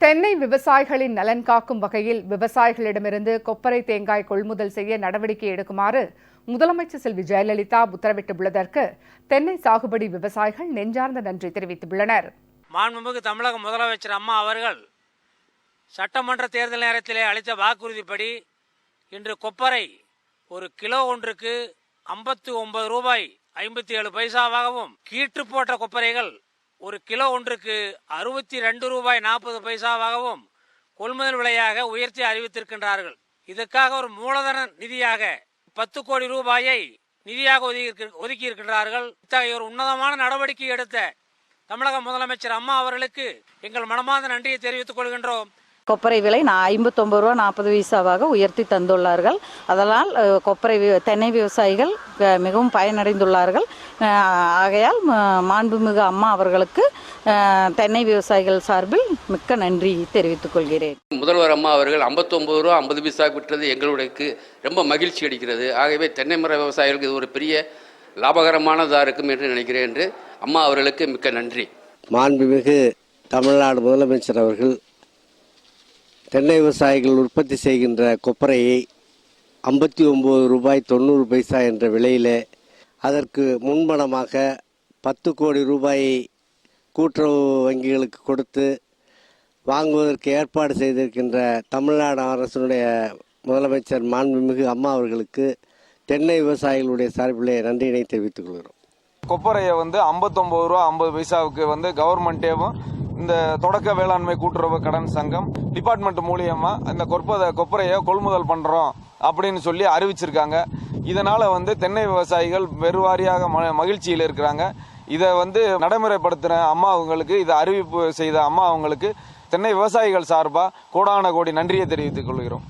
தென்னை விவசாயிகளின் நலன் காக்கும் வகையில் விவசாயிகளிடமிருந்து கொப்பரை தேங்காய் கொள்முதல் செய்ய நடவடிக்கை எடுக்குமாறு முதலமைச்சர் செல்வி ஜெயலலிதா உத்தரவிட்டுள்ளதற்கு தென்னை சாகுபடி விவசாயிகள் நெஞ்சார்ந்த நன்றி தெரிவித்துள்ளனர். மாண்புமிகு தமிழக முதலமைச்சர் அம்மா அவர்கள் சட்டமன்ற தேர்தல் நேரத்திலே அளித்த வாக்குறுதிப்படி இன்று கொப்பரை ஒரு கிலோ ஒன்றுக்கு ஐம்பத்தி ஒன்பது ரூபாய் ஐம்பத்தி ஏழு பைசாவாகவும் கீற்று போட்ட கொப்பரைகள் ஒரு கிலோ ஒன்றுக்கு அறுபத்தி ரெண்டு ரூபாய் நாற்பது பைசாவாகவும் கொள்முதல் விலையாக உயர்த்தி அறிவித்திருக்கின்றார்கள். இதற்காக ஒரு மூலதன நிதியாக பத்து கோடி ரூபாயை நிதியாக ஒதுக்கி ஒதுக்கி இருக்கின்றார்கள் இத்தகைய ஒரு உன்னதமான நடவடிக்கை எடுத்த தமிழக முதலமைச்சர் அம்மா அவர்களுக்கு எங்கள் மனமார்ந்த நன்றியை தெரிவித்துக் கொள்கின்றோம். கொப்பரை விலை நான் ஐம்பத்தொம்பது ரூபா நாற்பது பைசாவாக உயர்த்தி தந்துள்ளார்கள். அதனால் கொப்பரை வி- தென்னை விவசாயிகள் மிகவும் பயனடைந்துள்ளார்கள். ஆகையால் மாண்புமிகு அம்மா அவர்களுக்கு தென்னை விவசாயிகள் சார்பில் மிக்க நன்றி தெரிவித்துக் கொள்கிறேன். முதல்வர் அம்மா அவர்கள் 59 ரூபா ஐம்பது பைசா விட்டது எங்களுக்கு ரொம்ப மகிழ்ச்சி அளிக்கிறது. ஆகவே தென்னை மர விவசாயிகளுக்கு இது ஒரு பெரிய லாபகரமானதாக இருக்கும் என்று நினைக்கிறேன் என்று அம்மா அவர்களுக்கு மிக்க நன்றி. மாண்புமிகு தமிழ்நாடு முதலமைச்சர் அவர்கள் தென்னை விவசாயிகள் உற்பத்தி செய்கின்ற கொப்பரையை ஐம்பத்தி ஒம்பது ரூபாய் தொண்ணூறு பைசா என்ற விலையிலே அதற்கு முன்பணமாக பத்து கோடி ரூபாயை கூட்டுறவு வங்கிகளுக்கு கொடுத்து வாங்குவதற்கு ஏற்பாடு செய்திருக்கின்ற தமிழ்நாடு அரசினுடைய முதலமைச்சர் மாண்புமிகு அம்மா அவர்களுக்கு தென்னை விவசாயிகளுடைய சார்பிலே நன்றியினை தெரிவித்துக் கொள்கிறோம். கொப்பரையை வந்து 59 ரூபா ஐம்பது பைசாவுக்கு வந்து கவர்மெண்ட்டேவும் இந்த தொடக்க வேளாண்மை கூட்டுறவு கடன் சங்கம் டிபார்ட்மெண்ட் மூலியமா இந்த கொப்பரை கொப்பரையை கொள்முதல் பண்றோம் அப்படின்னு சொல்லி அறிவிச்சிருக்காங்க. இதனால வந்து தென்னை விவசாயிகள் பெருவாரியாக ம- மகிழ்ச்சியில் இருக்கிறாங்க. இதை வந்து நடைமுறைப்படுத்தின அம்மா அவங்களுக்கு இதை அறிவிப்பு செய்த அம்மா அவங்களுக்கு தென்னை விவசாயிகள் சார்பாக கோடான கோடி நன்றியை தெரிவித்துக் கொள்கிறோம்.